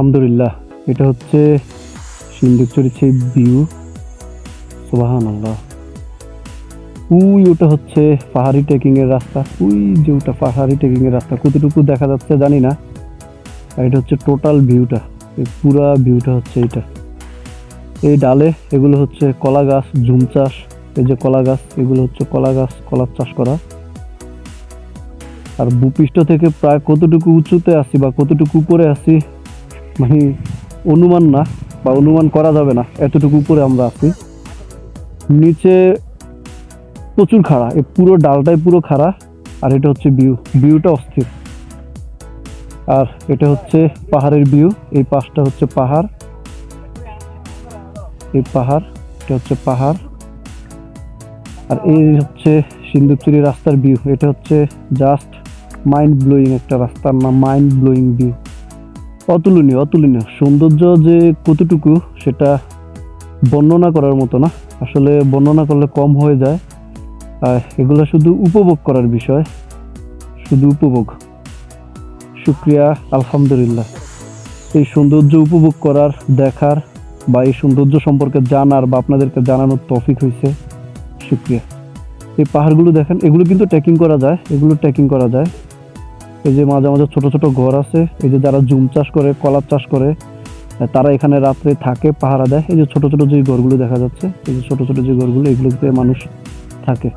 আলহামদুলিল্লাহ। এটা হচ্ছে সিন্দুকচুরির সেই ভিউ সুবাহান আল্লাহ উই, ওটা হচ্ছে পাহাড়ি ট্রেকিং এর রাস্তা। উই, যে ওটা পাহাড়ি ট্রেকিং এর রাস্তা। কতটুকু দেখা যাচ্ছে জানি না। আর এটা হচ্ছে টোটাল ভিউটা এই পুরা ভিউটা হচ্ছে এটা এই ডালে এগুলো হচ্ছে কলা গাছ, ঝুম চাষ। এই যে কলা গাছ, এগুলো হচ্ছে কলা গাছ কলার চাষ করা। আর ভূপৃষ্ঠ থেকে প্রায় কতটুকু উঁচুতে আসি বা কতটুকু উপরে আছি মানে অনুমান না বা অনুমান করা যাবে না। এতটুকু উপরে আমরা আছি। নিচে প্রচুর খাড়া এই পুরো ডালটাই পুরো খাড়া, আর এটা হচ্ছে ভিউ ভিউটা অস্থির। আর এটা হচ্ছে পাহাড়ের ভিউ এই পাশটা হচ্ছে পাহাড়। এই পাহাড়, এটা হচ্ছে পাহাড়। আর এই হচ্ছে সিন্দুকচুরি রাস্তার ভিউ এটা হচ্ছে জাস্ট মাইন্ড ব্লোয়িং একটা রাস্তার নাম মাইন্ড ব্লোয়িং ভিউ অতুলনীয় অতুলনীয়। সৌন্দর্য যে কতটুকু, সেটা বর্ণনা করার মতো না। আসলে বর্ণনা করলে কম হয়ে যায়। আর এগুলো শুধু উপভোগ করার বিষয়, শুধু উপভোগ। শুক্রিয়া, আলহামদুলিল্লাহ। এই সৌন্দর্য উপভোগ করার, দেখার বা এই সৌন্দর্য সম্পর্কে জানার বা আপনাদেরকে জানানোর তৌফিক হয়েছে শুক্রিয়া। এই পাহাড়গুলো দেখেন, এগুলো কিন্তু ট্রেকিং করা যায়, এগুলো ট্রেকিং করা যায়। এই যে মাঝে মাঝে ছোট ছোট ঘর আছে, এই যে যারা জুম চাষ করে, কলার চাষ করে তারা এখানে রাত্রে থাকে, পাহারা দেয়। এই যে ছোট ছোট যে ঘরগুলো দেখা যাচ্ছে, এই যে ছোট ছোট যে ঘরগুলো, এগুলোতে মানুষ থাকে।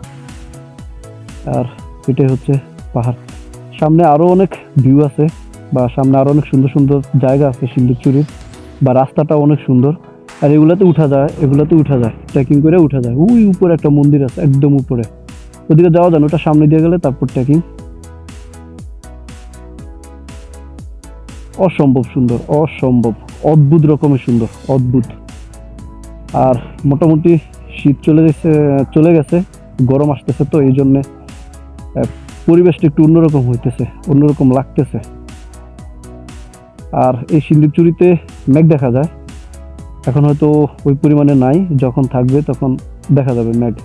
আর এটাই হচ্ছে পাহাড়। সামনে আরও অনেক ভিউ আছে, বা সামনে আরও অনেক সুন্দর সুন্দর জায়গা আছে সিন্দুকচুরির বা রাস্তাটা অনেক সুন্দর। আর এগুলাতে উঠা যায়, এগুলাতে উঠা যায় ট্রেকিং করে উঠা যায়। ওই উপরে একটা মন্দির আছে, একদম উপরে। ওদিকে যাওয়া যায় ওটা সামনে দিয়ে গেলে তারপর ট্রেকিং অসম্ভব সুন্দর, অসম্ভব, অদ্ভুত রকমের সুন্দর, অদ্ভুত। আর মোটামুটি শীত চলে গেছে চলে গেছে, গরম আসতেছে তো, এই জন্যে পরিবেশটা একটু অন্যরকম হইতেছে, অন্যরকম লাগতেছে। আর এই সিন্দুকচুরিতে মেঘ দেখা যায়। এখন হয়তো ওই পরিমাণে নাই, যখন থাকবে তখন দেখা যাবে মেঘ।